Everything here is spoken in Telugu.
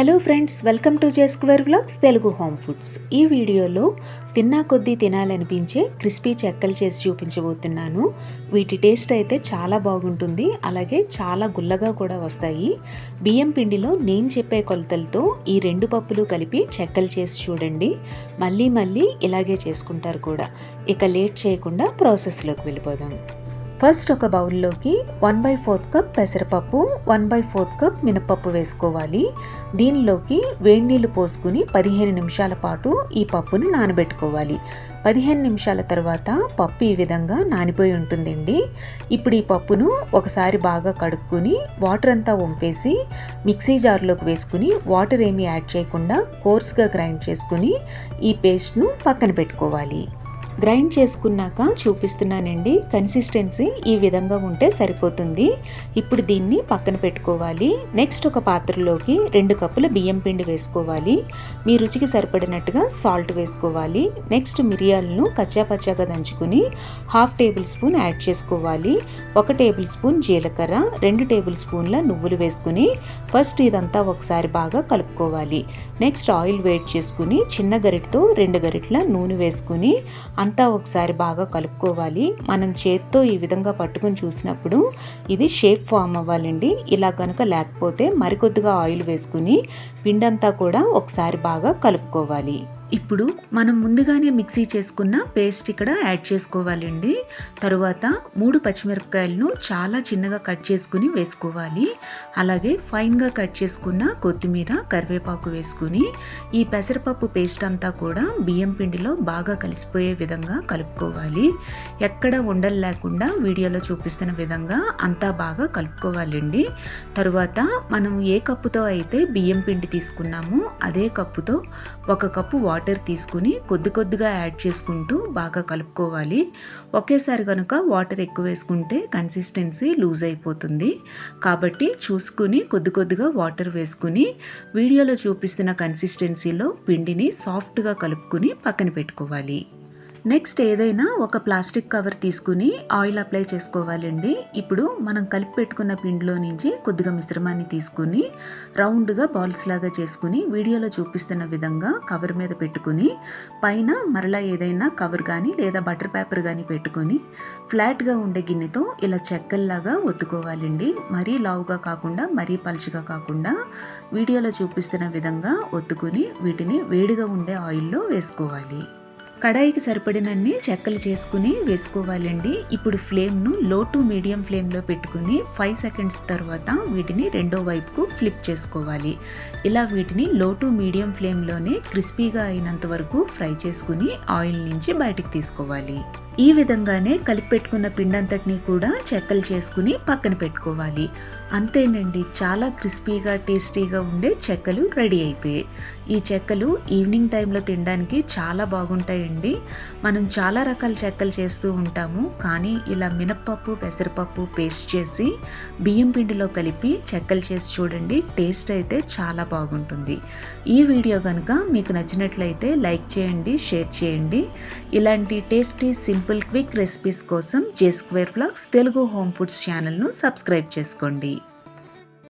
Hello friends welcome to J square Telugu home foods. ఈ వీడియోలో తిన్నా కొద్దీ తినాలనిపించే క్రిస్పీ చెక్కలు చేసి చూపించబోతున్నాను. వీటి టేస్ట్ అయితే చాలా బాగుంటుంది అలాగే చాలా గుల్లగా కూడా వస్తాయి. బియ్యం పిండిలో నేను చెప్పే కొలతలతో ఈ రెండు పప్పులు కలిపి చెక్కలు చేసి చూడండి. మళ్ళీ మళ్ళీ ఇలాగే చేసుకుంటారు కూడా. ఇక లేట్ చేయకుండా ప్రాసెస్లోకి వెళ్ళిపోదాం. ఫస్ట్ ఒక బౌల్లోకి వన్ బై ఫోర్త్ కప్ పెసరపప్పు వన్ బై ఫోర్త్ కప్ మినపప్పు వేసుకోవాలి. దీనిలోకి వేడి నీళ్ళు పోసుకుని పదిహేను నిమిషాల పాటు ఈ పప్పును నానబెట్టుకోవాలి. పదిహేను నిమిషాల తర్వాత పప్పు ఈ విధంగా నానిపోయి ఉంటుందండి. ఇప్పుడు ఈ పప్పును ఒకసారి బాగా కడుక్కుని వాటర్ అంతా వంపేసి మిక్సీ జార్లోకి వేసుకుని వాటర్ ఏమీ యాడ్ చేయకుండా కోర్స్గా గ్రైండ్ చేసుకుని ఈ పేస్ట్ను పక్కన పెట్టుకోవాలి. గ్రైండ్ చేసుకున్నాక చూపిస్తున్నానండి. కన్సిస్టెన్సీ ఈ విధంగా ఉంటే సరిపోతుంది. ఇప్పుడు దీన్ని పక్కన పెట్టుకోవాలి. నెక్స్ట్ ఒక పాత్రలోకి రెండు కప్పుల బియ్యం పిండి వేసుకోవాలి. మీ రుచికి సరిపడినట్టుగా సాల్ట్ వేసుకోవాలి. నెక్స్ట్ మిరియాలను కచ్చాపచ్చాగా దంచుకుని హాఫ్ టేబుల్ స్పూన్ యాడ్ చేసుకోవాలి. ఒక టేబుల్ స్పూన్ జీలకర్ర రెండు టేబుల్ స్పూన్ల నువ్వులు వేసుకుని ఫస్ట్ ఇదంతా ఒకసారి బాగా కలుపుకోవాలి. నెక్స్ట్ ఆయిల్ వేట్ చేసుకుని చిన్న గరిటతో రెండు గరిటల నూనె వేసుకుని అంతా ఒకసారి బాగా కలుపుకోవాలి. మనం చేత్తో ఈ విధంగా పట్టుకుని చూసినప్పుడు ఇది షేప్ ఫామ్ అవ్వాలండి. ఇలా కనుక లేకపోతే మరికొద్దిగా ఆయిల్ వేసుకుని పిండంతా కూడా ఒకసారి బాగా కలుపుకోవాలి. ఇప్పుడు మనం ముందుగానే మిక్సీ చేసుకున్న పేస్ట్ ఇక్కడ యాడ్ చేసుకోవాలండి. తరువాత మూడు పచ్చిమిరపకాయలను చాలా చిన్నగా కట్ చేసుకుని వేసుకోవాలి. అలాగే ఫైన్గా కట్ చేసుకున్న కొత్తిమీర కరివేపాకు వేసుకుని ఈ పెసరపప్పు పేస్ట్ అంతా కూడా బియ్యం పిండిలో బాగా కలిసిపోయే విధంగా కలుపుకోవాలి. ఎక్కడ ఉండలు లేకుండా వీడియోలో చూపిస్తున్న విధంగా అంతా బాగా కలుపుకోవాలండి. తరువాత మనం ఏ కప్పుతో అయితే బియ్యం పిండి తీసుకున్నామో అదే కప్పుతో ఒక కప్పు వాటర్ వాటర్ తీసుకుని కొద్ది కొద్దిగా యాడ్ చేసుకుంటూ బాగా కలుపుకోవాలి. ఒకేసారి కనుక వాటర్ ఎక్కువ వేసుకుంటే కన్సిస్టెన్సీ లూజ్ అయిపోతుంది. కాబట్టి చూసుకుని కొద్ది కొద్దిగా వాటర్ వేసుకుని వీడియోలో చూపిస్తున్న కన్సిస్టెన్సీలో పిండిని సాఫ్ట్గా కలుపుకుని పక్కన పెట్టుకోవాలి. నెక్స్ట్ ఏదైనా ఒక ప్లాస్టిక్ కవర్ తీసుకుని ఆయిల్ అప్లై చేసుకోవాలండి. ఇప్పుడు మనం కలిపి పెట్టుకున్న పిండిలో నుంచి కొద్దిగా మిశ్రమాన్ని తీసుకుని రౌండ్గా బాల్స్ లాగా చేసుకుని వీడియోలో చూపిస్తున్న విధంగా కవర్ మీద పెట్టుకుని పైన మరలా ఏదైనా కవర్ కానీ లేదా బటర్ పేపర్ కానీ పెట్టుకొని ఫ్లాట్గా ఉండే గిన్నెతో ఇలా చెక్కల్లాగా ఒత్తుకోవాలండి. మరీ లావుగా కాకుండా మరీ పలుచగా కాకుండా వీడియోలో చూపిస్తున్న విధంగా ఒత్తుకుని వీటిని వేడిగా ఉండే ఆయిల్లో వేసుకోవాలి. కడాయికి సరిపడినన్ని చెక్కలు చేసుకుని వేసుకోవాలండి. ఇప్పుడు ఫ్లేమ్ను లో టు మీడియం ఫ్లేమ్లో పెట్టుకుని ఫైవ్ సెకండ్స్ తర్వాత వీటిని రెండో వైపుకు ఫ్లిప్ చేసుకోవాలి. ఇలా వీటిని లో టు మీడియం ఫ్లేమ్లోనే క్రిస్పీగా అయినంత వరకు ఫ్రై చేసుకుని ఆయిల్ నుంచి బయటకు తీసుకోవాలి. ఈ విధంగానే కలిపి పెట్టుకున్న పిండంతటిని కూడా చెక్కలు చేసుకుని పక్కన పెట్టుకోవాలి. అంతేనండి చాలా క్రిస్పీగా టేస్టీగా ఉండే చెక్కలు రెడీ అయిపోయాయి. ఈ చెక్కలు ఈవినింగ్ టైంలో తినడానికి చాలా బాగుంటాయండి. మనం చాలా రకాల చెక్కలు చేస్తూ ఉంటాము. కానీ ఇలా మినప్పప్పు పెసరపప్పు పేస్ట్ చేసి బియ్యం పిండిలో కలిపి చెక్కలు చేసి చూడండి. చూడండి టేస్ట్ అయితే చాలా బాగుంటుంది. ఈ వీడియో కనుక మీకు నచ్చినట్లయితే లైక్ చేయండి షేర్ చేయండి. ఇలాంటి టేస్టీ సింపుల్ క్విక్ రెసిపీస్ కోసం J square blogs Telugu home foods ఛానల్ను సబ్స్క్రైబ్ చేసుకోండి.